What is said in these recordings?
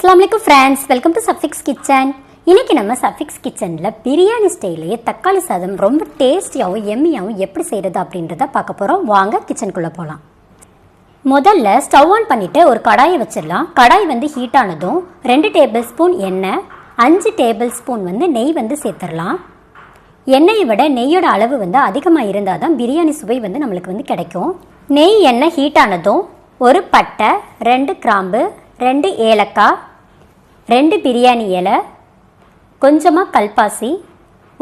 அஸ்லாம் friends welcome to Safix kitchen இன்றைக்கி நம்ம சஃபிக்ஸ் கிச்சனில் பிரியாணி ஸ்டைலையே தக்காளி சாதம் ரொம்ப டேஸ்டியாகவும் எம்மியாகவும் எப்படி செய்கிறது அப்படின்றத பார்க்க போகிறோம் வாங்க கிச்சனுக்குள்ளே போகலாம் முதல்ல ஸ்டவ் ஆன் பண்ணிவிட்டு ஒரு கடாயை வச்சிடலாம். கடாய் வந்து ஹீட் ஆனதும் ரெண்டு டேபிள் ஸ்பூன் எண்ணெய் அஞ்சு டேபிள் ஸ்பூன் வந்து நெய் வந்து சேர்த்துடலாம். எண்ணெயை விட நெய்யோட அளவு வந்து அதிகமாக இருந்தால் தான் பிரியாணி சுவை வந்து நம்மளுக்கு வந்து கிடைக்கும். நெய் எண்ணெய் ஹீட் ஆனதும் ஒரு பட்டை ரெண்டு கிராம்பு ரெண்டு ஏலக்காய் ரெண்டு பிரியாணி இலை கொஞ்சமாக கல்பாசி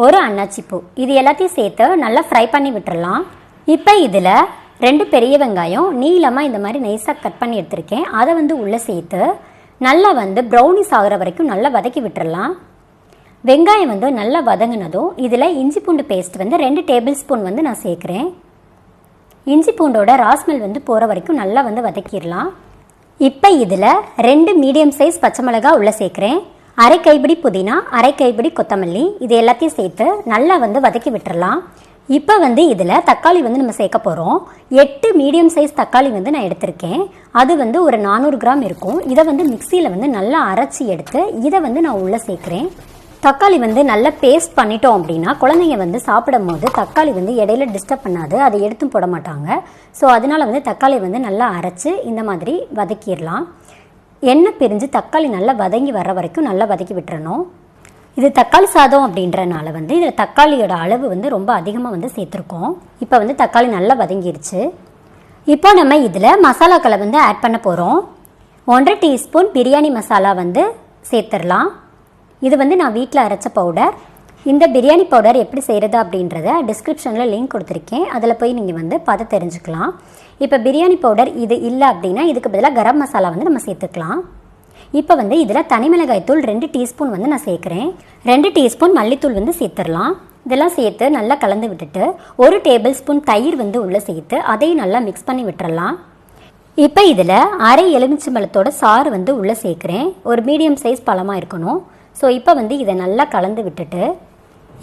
ஒரு அன்னாச்சிப்பூ. இது எல்லாத்தையும் சேர்த்து நல்லா ஃப்ரை பண்ணி விட்டுறலாம். இப்போ இதில் ரெண்டு பெரிய வெங்காயம் நீளமாக இந்த மாதிரி நைஸாக கட் பண்ணி எடுத்திருக்கேன். அதை வந்து உள்ளே சேர்த்து நல்லா வந்து ப்ரௌனிஸ் ஆகிற வரைக்கும் நல்லா வதக்கி விட்டுறலாம். வெங்காயம் வந்து நல்லா வதங்கினதும் இதில் இஞ்சி பூண்டு பேஸ்ட் வந்து ரெண்டு டேபிள் ஸ்பூன் வந்து நான் சேர்க்குறேன். இஞ்சி பூண்டோட ராஸ்மெல் வந்து போகிற வரைக்கும் நல்லா வந்து வதக்கிடலாம். இப்போ இதில் ரெண்டு மீடியம் சைஸ் பச்சை மிளகா உள்ளே சேர்க்குறேன். அரை கைப்பிடி புதினா அரை கைப்பிடி கொத்தமல்லி இது எல்லாத்தையும் சேர்த்து நல்லா வந்து வதக்கி விட்டுறலாம். இப்போ வந்து இதில் தக்காளி வந்து நம்ம சேர்க்க போகிறோம் எட்டு மீடியம் சைஸ் தக்காளி வந்து நான் எடுத்திருக்கேன். அது வந்து ஒரு நானூறு கிராம் இருக்கும். இதை வந்து மிக்சியில் வந்து நல்லா அரைச்சி எடுத்து இதை வந்து நான் உள்ளே சேர்க்குறேன். தக்காளி வந்து நல்லா பேஸ்ட் பண்ணிட்டோம் அப்படின்னா குழந்தைங்க வந்து சாப்பிடும் போது தக்காளி வந்து இடையில டிஸ்டர்ப் பண்ணாது. அதை எடுத்தும் போட மாட்டாங்க. ஸோ அதனால வந்து தக்காளி வந்து நல்லா அரைச்சி இந்த மாதிரி வதக்கிடலாம். எண்ணெய் பிரிஞ்சு தக்காளி நல்லா வதங்கி வர்ற வரைக்கும் நல்லா வதக்கி விட்டுறணும். இது தக்காளி சாதம் அப்படின்றனால வந்து இதில் தக்காளியோட அளவு வந்து ரொம்ப அதிகமாக வந்து சேர்த்துருக்கோம். இப்போ வந்து தக்காளி நல்லா வதங்கிருச்சு. இப்போ நம்ம இதில் மசாலாக்களை வந்து ஆட் பண்ண போகிறோம் ஒன்றரை டீஸ்பூன் பிரியாணி மசாலா வந்து சேர்த்துடலாம். இது வந்து நான் வீட்டில் அரைச்ச பவுடர் இந்த பிரியாணி பவுடர் எப்படி செய்கிறது அப்படின்றத டிஸ்கிரிப்ஷனில் லிங்க் கொடுத்துருக்கேன். அதில் போய் நீங்கள் வந்து பார்த்து தெரிஞ்சுக்கலாம். இப்போ பிரியாணி பவுடர் இது இல்லை அப்படின்னா இதுக்கு பதிலாக கரம் மசாலா வந்து நம்ம சேர்த்துக்கலாம். இப்போ வந்து இதில் தனிமிளகாய் தூள் ரெண்டு டீஸ்பூன் வந்து நான் சேர்க்குறேன். ரெண்டு டீஸ்பூன் மல்லித்தூள் வந்து சேர்த்துடலாம். இதெல்லாம் சேர்த்து நல்லா கலந்து விட்டுட்டு ஒரு டேபிள் ஸ்பூன் தயிர் வந்து உள்ளே சேர்த்து அதையும் நல்லா மிக்ஸ் பண்ணி விட்டுறலாம். இப்போ இதில் அரை எலுமிச்சம்பழத்தோட சாறு வந்து உள்ளே சேர்க்குறேன். ஒரு மீடியம் சைஸ் பழமாக இருக்கணும். ஸோ இப்போ வந்து இதை நல்லா கலந்து விட்டுட்டு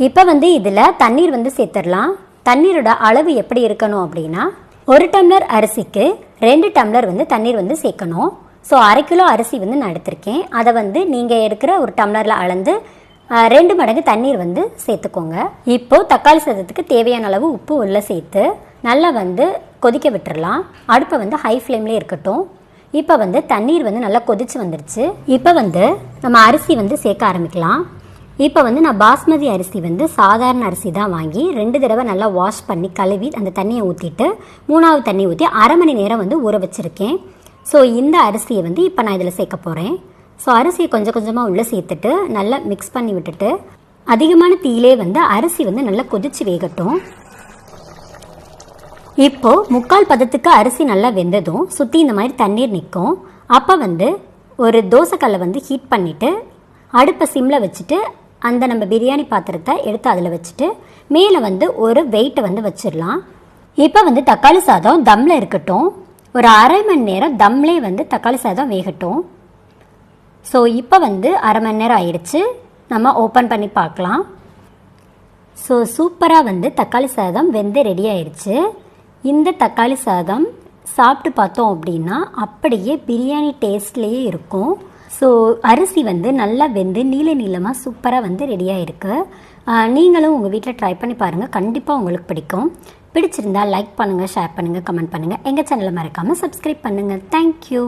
இப்போ வந்து இதில் தண்ணீர் வந்து சேர்த்துடலாம். தண்ணீரோட அளவு எப்படி இருக்கணும் அப்படின்னா ஒரு டம்ளர் அரிசிக்கு ரெண்டு டம்ளர் வந்து தண்ணீர் வந்து சேர்க்கணும். ஸோ அரை கிலோ அரிசி வந்து நான் எடுத்திருக்கேன். அதை வந்து நீங்கள் எடுக்கிற ஒரு டம்ளரில் அளந்து ரெண்டு மடங்கு தண்ணீர் வந்து சேர்த்துக்கோங்க. இப்போது தக்காளி சாதத்துக்கு தேவையான அளவு உப்பு உள்ளே சேர்த்து நல்லா வந்து கொதிக்க விட்டுறலாம். அடுப்பை வந்து ஹை ஃப்ளேம்லேயே இருக்கட்டும். இப்போ வந்து தண்ணீர் வந்து நல்லா கொதிச்சு வந்துருச்சு. இப்போ வந்து நம்ம அரிசி வந்து சேர்க்க ஆரம்பிக்கலாம். இப்போ வந்து நான் பாஸ்மதி அரிசி வந்து சாதாரண அரிசி தான் வாங்கி ரெண்டு தடவை நல்லா வாஷ் பண்ணி கழுவி அந்த தண்ணியை ஊற்றிட்டு மூணாவது தண்ணி ஊற்றி அரை மணி நேரம் வந்து ஊற வச்சுருக்கேன். ஸோ இந்த அரிசியை வந்து இப்போ நான் இதில் சேர்க்க போகிறேன் ஸோ அரிசியை கொஞ்சம் கொஞ்சமாக உள்ளே சேர்த்துட்டு நல்லா மிக்ஸ் பண்ணி விட்டுட்டு அதிகமான தீயிலே வந்து அரிசி வந்து நல்லா கொதிச்சு வேகட்டும். இப்போ முக்கால் பதத்துக்கு அரிசி நல்லா வெந்ததும் சுற்றி இந்த மாதிரி தண்ணீர் நிற்கும். அப்போ வந்து ஒரு தோசைக்கல்லை வந்து ஹீட் பண்ணிவிட்டு அடுப்பை சிம்மில் வச்சுட்டு அந்த நம்ம பிரியாணி பாத்திரத்தை எடுத்து அதில் வச்சுட்டு மேலே வந்து ஒரு வெயிட்டை வந்து வச்சிடலாம். இப்போ வந்து தக்காளி சாதம் தம்மில் இருக்கட்டும். ஒரு அரை மணி நேரம் தம்லே வந்து தக்காளி சாதம் வேகட்டும். ஸோ இப்போ வந்து அரை மணி நேரம் ஆயிடுச்சு. நம்ம ஓப்பன் பண்ணி பார்க்கலாம். ஸோ சூப்பராக வந்து தக்காளி சாதம் வெந்து ரெடி ஆயிடுச்சு. இந்த தக்காளி சாதம் சாப்பிட்டு பார்த்தோம் அப்படின்னா அப்படியே பிரியாணி டேஸ்ட்லேயே இருக்கும். ஸோ அரிசி வந்து நல்லா வெந்து நீல நீளமாக சூப்பராக வந்து ரெடியாக இருக்குது நீங்களும் உங்கள் வீட்டில் ட்ரை பண்ணி பாருங்கள் கண்டிப்பாக உங்களுக்கு பிடிக்கும். பிடிச்சிருந்தா லைக் பண்ணுங்கள் ஷேர் பண்ணுங்கள் கமெண்ட் பண்ணுங்கள் எங்கள் சேனலை மறக்காமல் சப்ஸ்கிரைப் பண்ணுங்கள் தேங்க்யூ